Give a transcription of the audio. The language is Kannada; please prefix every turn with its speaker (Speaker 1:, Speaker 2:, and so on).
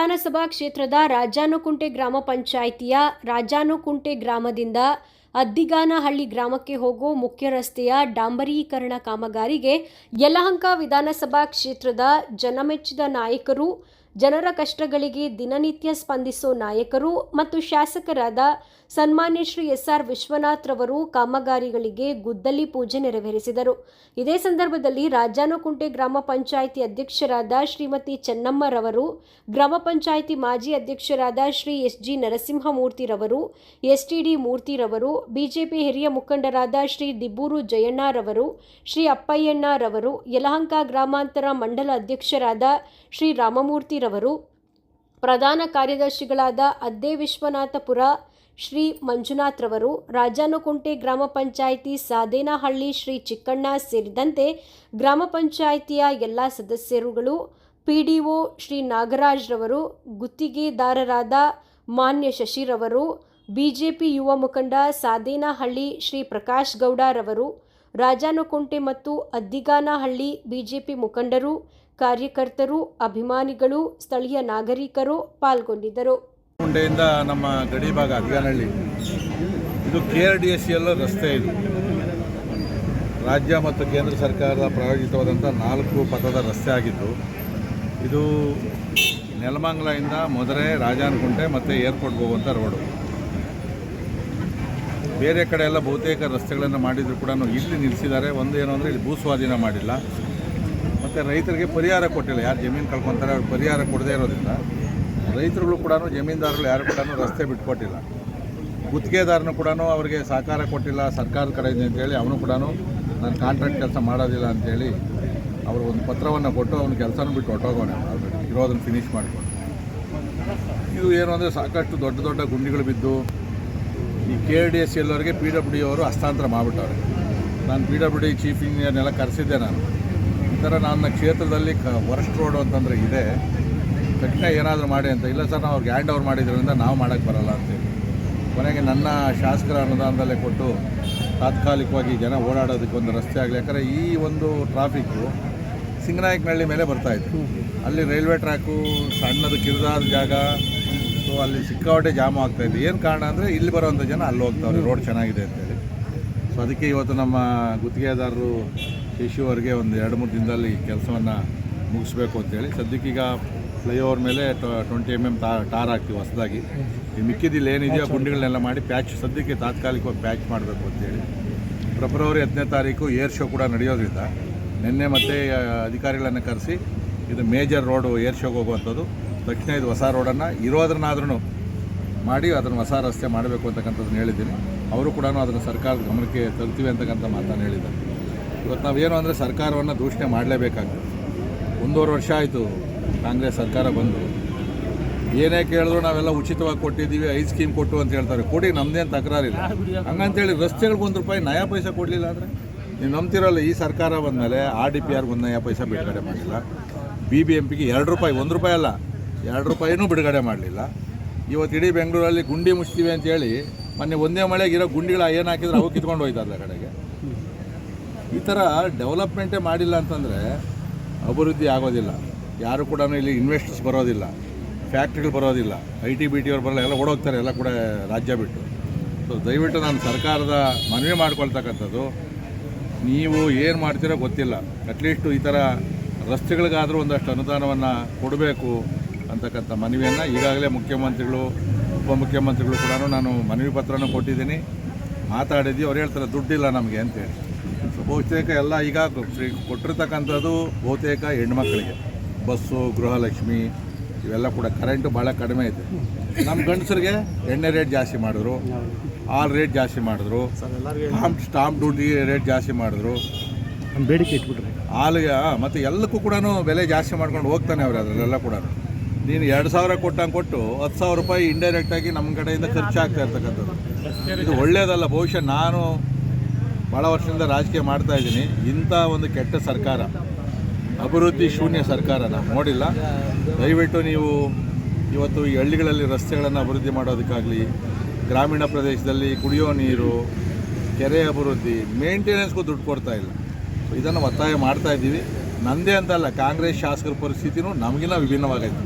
Speaker 1: ವಿಧಾನಸಭಾ ಕ್ಷೇತ್ರದ ರಾಜಾನುಕುಂಟೆ ಗ್ರಾಮ ಪಂಚಾಯಿತಿಯ ರಾಜಾನುಕುಂಟೆ ಗ್ರಾಮದಿಂದ ಅದ್ದಿಗಾನಹಳ್ಳಿ ಗ್ರಾಮಕ್ಕೆ ಹೋಗೋ ಮುಖ್ಯ ರಸ್ತೆಯ ಡಾಂಬರೀಕರಣ ಕಾಮಗಾರಿಗೆ ಯಲಹಂಕ ವಿಧಾನಸಭಾ ಕ್ಷೇತ್ರದ ಜನಮೆಚ್ಚಿದ ನಾಯಕರು ಜನರ ಕಷ್ಟಗಳಿಗೆ ದಿನನಿತ್ಯ ಸ್ಪಂದಿಸೋ ನಾಯಕರು ಮತ್ತು ಶಾಸಕರಾದ ಸನ್ಮಾನ್ಯ ಶ್ರೀ ಎಸ್ ಆರ್ ವಿಶ್ವನಾಥ್ ರವರು ಕಾಮಗಾರಿಗಳಿಗೆ ಗುದ್ದಲಿ ಪೂಜೆ ನೆರವೇರಿಸಿದರು. ಇದೇ ಸಂದರ್ಭದಲ್ಲಿ ರಾಜಾನುಕುಂಟೆ ಗ್ರಾಮ ಪಂಚಾಯಿತಿ ಅಧ್ಯಕ್ಷರಾದ ಶ್ರೀಮತಿ ಚೆನ್ನಮ್ಮರವರು ಗ್ರಾಮ ಪಂಚಾಯಿತಿ ಮಾಜಿ ಅಧ್ಯಕ್ಷರಾದ ಶ್ರೀ ಎಸ್ ಜಿ ನರಸಿಂಹಮೂರ್ತಿರವರು ಎಸ್ಟಿಡಿ ಮೂರ್ತಿರವರು ಬಿಜೆಪಿ ಹಿರಿಯ ಮುಖಂಡರಾದ ಶ್ರೀ ದಿಬ್ಬೂರು ಜಯಣ್ಣರವರು ಶ್ರೀ ಅಪ್ಪಯ್ಯಣ್ಣರವರು ಯಲಹಂಕ ಗ್ರಾಮಾಂತರ ಮಂಡಲ ಅಧ್ಯಕ್ಷರಾದ ಶ್ರೀ ರಾಮಮೂರ್ತಿರವರು ಪ್ರಧಾನ ಕಾರ್ಯದರ್ಶಿಗಳಾದ ಅದ್ದೇ ವಿಶ್ವನಾಥಪುರ ಶ್ರೀ ಮಂಜುನಾಥ್ರವರು, ರಾಜಾನುಕುಂಟೆ ಗ್ರಾಮ ಪಂಚಾಯಿತಿ ಸಾದೇನಹಳ್ಳಿ, ಶ್ರೀ ಚಿಕ್ಕಣ್ಣ ಸೇರಿದಂತೆ ಗ್ರಾಮ ಪಂಚಾಯಿತಿಯ ಎಲ್ಲ ಸದಸ್ಯರುಗಳು, ಪಿಡಿಒ ಶ್ರೀ ನಾಗರಾಜ್ರವರು, ಗುತ್ತಿಗೆದಾರರಾದ ಮಾನ್ಯ ಶಶಿರವರು, ಬಿಜೆಪಿ ಯುವ ಮುಖಂಡ ಸಾದೇನಹಳ್ಳಿ ಶ್ರೀ ಪ್ರಕಾಶ್ ಗೌಡರವರು, ರಾಜಾನುಕುಂಟೆ ಮತ್ತು ಅದ್ದಿಗಾನಹಳ್ಳಿ ಬಿಜೆಪಿ ಮುಖಂಡರು ಕಾರ್ಯಕರ್ತರು, ಅಭಿಮಾನಿಗಳು, ಸ್ಥಳೀಯ ನಾಗರಿಕರು ಪಾಲ್ಗೊಂಡಿದ್ದರು.
Speaker 2: ಗುಂಡೆಯಿಂದ ನಮ್ಮ ಗಡಿ ಭಾಗ ಅದ್ಗಾನಹಳ್ಳಿ. ಇದು ಕೆ ಆರ್ ಡಿ ಎಸ್ ಎಲ್ಲ ರಸ್ತೆ ಇದು. ರಾಜ್ಯ ಮತ್ತು ಕೇಂದ್ರ ಸರ್ಕಾರದ ಪ್ರಾಯೋಜಿತವಾದಂಥ ನಾಲ್ಕು ಪಥದ ರಸ್ತೆ ಆಗಿದ್ದು, ಇದು ನೆಲಮಂಗಲದಿಂದ ಮೊದರೆ ರಾಜಾನಗುಂಟೆ ಮತ್ತು ಏರ್ಪೋರ್ಟ್ ಹೋಗುವಂಥ ರೋಡು. ಬೇರೆ ಕಡೆ ಎಲ್ಲ ಬಹುತೇಕ ರಸ್ತೆಗಳನ್ನು ಮಾಡಿದರೂ ಕೂಡ ಇಲ್ಲಿ ನಿಲ್ಲಿಸಿದ್ದಾರೆ ಒಂದು ಏನು ಅಂದರೆ ಇಲ್ಲಿ ಭೂಸ್ವಾಧೀನ ಮಾಡಿಲ್ಲ. ಮತ್ತು ರೈತರಿಗೆ ಪರಿಹಾರ ಕೊಟ್ಟಿಲ್ಲ. ಯಾರು ಜಮೀನು ಕಳ್ಕೊತಾರೆ ಅವ್ರಿಗೆ ಪರಿಹಾರ ಕೊಡದೇ ಇರೋದ್ರಿಂದ ರೈತರುಗಳು ಕೂಡ ಜಮೀನ್ದಾರರು ಯಾರು ಕೂಡ ರಸ್ತೆ ಬಿಟ್ಕೊಟ್ಟಿಲ್ಲ. ಗುತ್ತಿಗೆದಾರನು ಕೂಡ ಅವರಿಗೆ ಸಹಕಾರ ಕೊಟ್ಟಿಲ್ಲ. ಸರ್ಕಾರದ ಕಡೆಯಿಂದ ಅಂತೇಳಿ ಅವನು ಕೂಡ ನಾನು ಕಾಂಟ್ರಾಕ್ಟ್ ಕೆಲಸ ಮಾಡೋದಿಲ್ಲ ಅಂತೇಳಿ ಅವರು ಒಂದು ಪತ್ರವನ್ನು ಕೊಟ್ಟು ಅವ್ನ ಕೆಲಸನೂ ಬಿಟ್ಟು ಹೊಟ್ಟೋಗೋಣ ಇರೋದನ್ನು ಫಿನಿಷ್ ಮಾಡಿಕೊಂಡು. ಇದು ಏನು ಅಂದರೆ ಸಾಕಷ್ಟು ದೊಡ್ಡ ದೊಡ್ಡ ಗುಂಡಿಗಳು ಬಿದ್ದು, ಈ ಕೆ ಡಿ ಎಸ್ ಎಲ್ಲವರಿಗೆ ಪಿ ಡಬ್ಲ್ಯೂ ಡಿ ಅವರು ಹಸ್ತಾಂತರ ಮಾಡಿಬಿಟ್ಟವ್ರೆ. ನಾನು ಪಿ ಡಬ್ಲ್ಯೂ ಡಿ ಚೀಫ್ ಇಂಜಿನಿಯರ್ನೆಲ್ಲ ಕರೆಸಿದ್ದೆ ನಾನು. ಥರ ನನ್ನ ಕ್ಷೇತ್ರದಲ್ಲಿ ಕ ವರ್ಸ್ಟ್ ರೋಡು ಅಂತಂದರೆ ಇದೆ. ತಕ್ಷಣ ಏನಾದರೂ ಮಾಡಿ ಅಂತ. ಇಲ್ಲ ಸರ್, ನಾವು ಅವ್ರಿಗೆ ಹ್ಯಾಂಡ್ ಓವರ್ ಮಾಡಿದ್ರಿಂದ ನಾವು ಮಾಡೋಕ್ಕೆ ಬರಲ್ಲ ಅಂತೇಳಿ ಕೊನೆಗೆ ನನ್ನ ಶಾಸಕರ ಅನುದಾನದಲ್ಲೇ ಕೊಟ್ಟು ತಾತ್ಕಾಲಿಕವಾಗಿ ಜನ ಓಡಾಡೋದಕ್ಕೆ ಒಂದು ರಸ್ತೆ ಆಗಲಿ. ಯಾಕಂದರೆ ಈ ಒಂದು ಟ್ರಾಫಿಕ್ಕು ಸಿಂಗನಾಯಕನಹಳ್ಳಿ ಮೇಲೆ ಬರ್ತಾಯಿತ್ತು ಅಲ್ಲಿ ರೈಲ್ವೆ ಟ್ರ್ಯಾಕು ಸಣ್ಣದು ಕಿರಿದಾದ ಜಾಗ. ಸೊ ಅಲ್ಲಿ ಸಿಕ್ಕಾಪಟ್ಟೆ ಜಾಮ್ ಆಗ್ತಾಯಿತ್ತು ಏನು ಕಾರಣ ಅಂದರೆ, ಇಲ್ಲಿ ಬರೋವಂಥ ಜನ ಅಲ್ಲಿ ಹೋಗ್ತಾವ್ರೆ. ರೋಡ್ ಚೆನ್ನಾಗಿದೆ ಅಂತೇಳಿ ಸೊ ಅದಕ್ಕೆ ಇವತ್ತು ನಮ್ಮ ಗುತ್ತಿಗೆದಾರರು ಶಶಿ ಅವರಿಗೆ ಒಂದು ಎರಡು ಮೂರು ದಿನದಲ್ಲಿ ಕೆಲಸವನ್ನು ಮುಗಿಸ್ಬೇಕು ಅಂತೇಳಿ. ಸದ್ಯಕ್ಕೀಗ ಫ್ಲೈಓವರ್ ಮೇಲೆ ಟ್ವೆಂಟಿ ಎಂ ಎಂ ಟಾರ್ ಹಾಕ್ತೀವಿ ಹೊಸದಾಗಿ. ಈ ಮಿಕ್ಕಿದಿಲ್ಲ ಏನಿದೆಯೋ ಗುಂಡಿಗಳನ್ನೆಲ್ಲ ಮಾಡಿ ಪ್ಯಾಚ್ ಸದ್ಯಕ್ಕೆ ತಾತ್ಕಾಲಿಕವಾಗಿ ಪ್ಯಾಚ್ ಮಾಡಬೇಕು ಅಂತೇಳಿ. ಫೆಬ್ರವರಿ ಹತ್ತನೇ ತಾರೀಕು ಏರ್ ಶೋ ಕೂಡ ನಡೆಯೋದ್ರಿಂದ ನಿನ್ನೆ ಮತ್ತೆ ಅಧಿಕಾರಿಗಳನ್ನು ಕರೆಸಿ ಇದು ಮೇಜರ್ ರೋಡು ಏರ್ ಶೋಗೆ ಹೋಗುವಂಥದ್ದು. ತಕ್ಷಣ ಇದು ಹೊಸ ರೋಡನ್ನು ಇರೋದ್ರನ್ನಾದ್ರೂ ಮಾಡಿ ಅದನ್ನು ಹೊಸ ರಸ್ತೆ ಮಾಡಬೇಕು ಅಂತಕ್ಕಂಥದ್ದನ್ನು ಹೇಳಿದ್ದೀನಿ. ಅವರು ಕೂಡ ಅದನ್ನು ಸರ್ಕಾರದ ಗಮನಕ್ಕೆ ತರ್ತೀವಿ ಅಂತಕ್ಕಂಥ ಮಾತನ್ನು ಹೇಳಿದ್ದಾರೆ. ಇವತ್ತು ನಾವೇನು ಅಂದರೆ ಸರ್ಕಾರವನ್ನು ದೂಷಣೆ ಮಾಡಲೇಬೇಕಾಗ್ತದೆ. ಒಂದೂವರೆ ವರ್ಷ ಆಯಿತು ಕಾಂಗ್ರೆಸ್ ಸರ್ಕಾರ ಬಂದು. ಏನೇ ಕೇಳಿದ್ರು ನಾವೆಲ್ಲ ಉಚಿತವಾಗಿ ಕೊಟ್ಟಿದ್ದೀವಿ, ಐದು ಸ್ಕೀಮ್ ಕೊಟ್ಟು ಅಂತ ಹೇಳ್ತಾರೆ. ಕೊಡಿ, ನಮ್ದೇನು ತಕರಾರಿಲ್ಲ. ಹಂಗಂತೇಳಿ ರಸ್ತೆಗಳಿಗೆ ಒಂದು ರೂಪಾಯಿ ನಯಾ ಪೈಸೆ ಕೊಡಲಿಲ್ಲ ಅಂದರೆ? ನೀವು ನಂಬ್ತಿರಲ್ಲ, ಈ ಸರ್ಕಾರ ಬಂದಮೇಲೆ ಆರ್ ಡಿ ಪಿ ಆರ್ಗೆ ಒಂದು ನಯಾ ಪೈಸೆ ಬಿಡುಗಡೆ ಮಾಡಿಲ್ಲ. ಬಿ ಬಿ ಎಂ ಪಿಗೆ ಎರಡು ರೂಪಾಯಿ, ಒಂದು ರೂಪಾಯಿ ಅಲ್ಲ, ಎರಡು ರೂಪಾಯಿನೂ ಬಿಡುಗಡೆ ಮಾಡಲಿಲ್ಲ. ಇವತ್ತು ಇಡೀ ಬೆಂಗಳೂರಲ್ಲಿ ಗುಂಡಿ ಮುಚ್ತೀವಿ ಅಂತೇಳಿ ಮೊನ್ನೆ ಒಂದೇ ಮಳೆಗೆ ಇರೋ ಗುಂಡಿಗಳು ಏನು ಹಾಕಿದ್ರೆ ಅವು ಕಿತ್ಕೊಂಡು ಹೋಯ್ತಾರೆ ಕಡೆಗೆ. ಈ ಥರ ಡೆವಲಪ್ಮೆಂಟೇ ಮಾಡಿಲ್ಲ ಅಂತಂದರೆ ಅಭಿವೃದ್ಧಿ ಆಗೋದಿಲ್ಲ. ಯಾರು ಕೂಡ ಇಲ್ಲಿ ಇನ್ವೆಸ್ಟರ್ಸ್ ಬರೋದಿಲ್ಲ. ಫ್ಯಾಕ್ಟ್ರಿಗಳು ಬರೋದಿಲ್ಲ. ಐ ಟಿ ಬಿ ಟಿ ಅವ್ರು ಬರಲ್ಲ, ಎಲ್ಲ ಓಡೋಗ್ತಾರೆ, ಎಲ್ಲ ಕೂಡ ರಾಜ್ಯ ಬಿಟ್ಟು. ಸೊ ದಯವಿಟ್ಟು ನಾನು ಸರ್ಕಾರದ ಮನವಿ ಮಾಡ್ಕೊಳ್ತಕ್ಕಂಥದ್ದು. ನೀವು ಏನು ಮಾಡ್ತೀರೋ ಗೊತ್ತಿಲ್ಲ. ಅಟ್ಲೀಸ್ಟು ಈ ಥರ ರಸ್ತೆಗಳಿಗಾದರೂ ಒಂದಷ್ಟು ಅನುದಾನವನ್ನು ಕೊಡಬೇಕು ಅಂತಕ್ಕಂಥ ಮನವಿಯನ್ನು ಈಗಾಗಲೇ ಮುಖ್ಯಮಂತ್ರಿಗಳು, ಉಪಮುಖ್ಯಮಂತ್ರಿಗಳು ಕೂಡ ನಾನು ಮನವಿ ಪತ್ರನೂ ಕೊಟ್ಟಿದ್ದೀನಿ. ಮಾತಾಡಿದ್ದೀವಿ ಅವ್ರು ಹೇಳ್ತಾರೆ, ದುಡ್ಡಿಲ್ಲ ನಮಗೆ ಅಂತೇಳಿ. ಬಹುತೇಕ ಎಲ್ಲ ಈಗ ಫ್ರೀ- ಕೊಟ್ಟಿರ್ತಕ್ಕಂಥದ್ದು ಬಹುತೇಕ ಹೆಣ್ಮಕ್ಳಿಗೆ. ಬಸ್ಸು ಗೃಹಲಕ್ಷ್ಮಿ ಇವೆಲ್ಲ ಕೂಡ ಕರೆಂಟು ಭಾಳ ಕಡಿಮೆ ಐತೆ ನಮ್ಮ ಗಂಡಸರಿಗೆ ಎಣ್ಣೆ ರೇಟ್ ಜಾಸ್ತಿ ಮಾಡಿದ್ರು ಆಲ್ ರೇಟ್ ಜಾಸ್ತಿ ಮಾಡಿದ್ರು ಸ್ಟಾಂಪ್ ಸ್ಟಾಂಪ್ ಡ್ಯೂಟಿ ರೇಟ್ ಜಾಸ್ತಿ ಮಾಡಿದ್ರು.
Speaker 3: ಬೇಡಿಕೆ ಇಟ್ಬಿಟ್ರೆ.
Speaker 2: ಹಾಲು ಮತ್ತು ಎಲ್ಲಕ್ಕೂ ಕೂಡ ಬೆಲೆ ಜಾಸ್ತಿ ಮಾಡ್ಕೊಂಡು ಹೋಗ್ತಾನೆ ಅವ್ರು ಅದರಲ್ಲೆಲ್ಲ ಕೂಡ ನೀನು ಎರಡು ಸಾವಿರ ಕೊಟ್ಟಂಗೆ ಕೊಟ್ಟು ಹತ್ತು ಸಾವಿರ ರೂಪಾಯಿ ಇಂಡೈರೆಕ್ಟಾಗಿ ನಮ್ಮ ಕಡೆಯಿಂದ ಖರ್ಚಾಗ್ತಾ ಇರ್ತಕ್ಕಂಥದ್ದು. ಇದು ಒಳ್ಳೆಯದಲ್ಲ ಬಹುಶಃ ನಾನು ಭಾಳ ವರ್ಷದಿಂದ ರಾಜಕೀಯ ಮಾಡ್ತಾ ಇದ್ದೀನಿ. ಇಂಥ ಒಂದು ಕೆಟ್ಟ ಸರ್ಕಾರ, ಅಭಿವೃದ್ಧಿ ಶೂನ್ಯ ಸರ್ಕಾರ ನಾವು ನೋಡಿಲ್ಲ. ದಯವಿಟ್ಟು ನೀವು ಇವತ್ತು ಈ ಹಳ್ಳಿಗಳಲ್ಲಿ ರಸ್ತೆಗಳನ್ನು ಅಭಿವೃದ್ಧಿ ಮಾಡೋದಕ್ಕಾಗಲಿ, ಗ್ರಾಮೀಣ ಪ್ರದೇಶದಲ್ಲಿ ಕುಡಿಯೋ ನೀರು, ಕೆರೆ ಅಭಿವೃದ್ಧಿ, ಮೇಂಟೆನೆನ್ಸ್ಗೂ ದುಡ್ಡು ಕೊಡ್ತಾ ಇಲ್ಲ. ಸೊ ಇದನ್ನು ಒತ್ತಾಯ ಮಾಡ್ತಾ ಇದ್ದೀವಿ. ನಂದೇ ಅಂತಲ್ಲ, ಕಾಂಗ್ರೆಸ್ ಶಾಸಕರ ಪರಿಸ್ಥಿತಿನೂ ನಮಗಿನ ವಿಭಿನ್ನವಾಗೈತೆ.